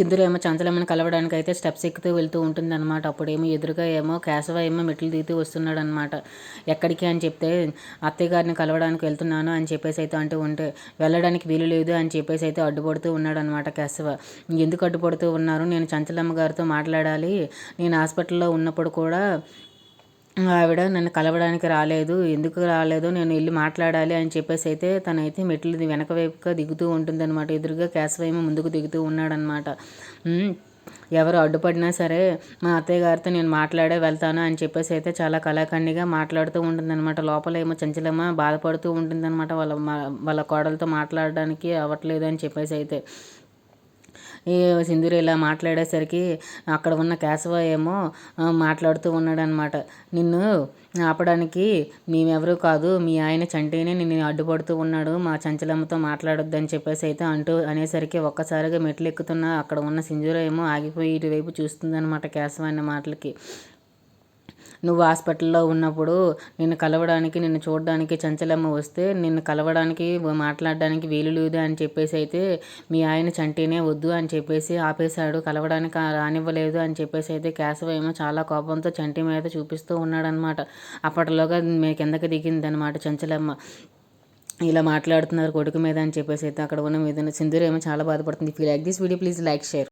సింధురు ఏమో చంచలమ్మని కలవడానికి అయితే స్టెప్స్ ఎక్కుతూ వెళ్తూ ఉంటుంది అనమాట అప్పుడేమో ఎదురుగా ఏమో కేశవ ఏమో మెట్లు దిగుతూ వస్తున్నాడు అనమాట ఎక్కడికి అని చెప్తే అత్తయ్య గారిని కలవడానికి వెళ్తున్నాను అని చెప్పేసి అయితే అంటూ ఉంటే వెళ్ళడానికి వీలు లేదు అని చెప్పేసి అయితే అడ్డుపడుతూ ఉన్నాడు అనమాట కేశవ. ఎందుకు అడ్డుపడుతూ ఉన్నారు? నేను చంచలమ్మ గారితో మాట్లాడాలి. నేను హాస్పిటల్లో ఉన్నప్పుడు కూడా ఆవిడ నన్ను కలవడానికి రాలేదు. ఎందుకు రాలేదు? నేను వెళ్ళి మాట్లాడాలి అని చెప్పేసి అయితే తనైతే మెట్లు వెనక వైపుగా దిగుతూ ఉంటుందన్నమాట. ఎదురుగా కేశవేమో ముందుకు దిగుతూ ఉన్నాడనమాట ఎవరు అడ్డుపడినా సరే మా అత్తయ్య గారితో నేను మాట్లాడే వెళ్తాను అని చెప్పేసి అయితే చాలా కళాఖండిగా మాట్లాడుతూ ఉంటుందన్నమాట. లోపల ఏమో చంచలమ్మ బాధపడుతూ ఉంటుందన్నమాట. వాళ్ళ వాళ్ళ కోడలతో మాట్లాడడానికి అవ్వట్లేదు అని చెప్పేసి అయితే. ఈ సింధూరి ఇలా మాట్లాడేసరికి అక్కడ ఉన్న కేశవ ఏమో మాట్లాడుతూ ఉన్నాడనమాట నిన్ను ఆపడానికి మేమెవరూ కాదు మీ ఆయన చంటేనే నిన్ను అడ్డుపడుతూ ఉన్నాడు మా చంచలమ్మతో మాట్లాడొద్దని చెప్పేసి అయితే అంటూ అనేసరికి ఒక్కసారిగా మెట్లు ఎక్కుతున్న అక్కడ ఉన్న సింధూర ఏమో ఆగిపోయి ఇటువైపు చూస్తుందనమాట కేశవ అనే మాటలకి. నువ్వు హాస్పిటల్లో ఉన్నప్పుడు నిన్ను కలవడానికి నిన్ను చూడడానికి చంచలమ్మ వస్తే నిన్ను కలవడానికి మాట్లాడడానికి వీలు లేదు అని చెప్పేసి అయితే మీ ఆయన చంటినే వద్దు అని చెప్పేసి ఆపేశాడు. కలవడానికి రానివ్వలేదు అని చెప్పేసి అయితే కేశవ ఏమో చాలా కోపంతో చంటి మీద చూపిస్తూ ఉన్నాడనమాట అప్పటిలోగా మీ కిందకి దిగిందనమాట చంచలమ్మ? ఇలా మాట్లాడుతున్నారు కొడుకు మీద అని చెప్పేసి అయితే అక్కడ ఉన్న మీద సింధూర్ ఏమో చాలా బాధపడుతుంది. Feel like this video please like share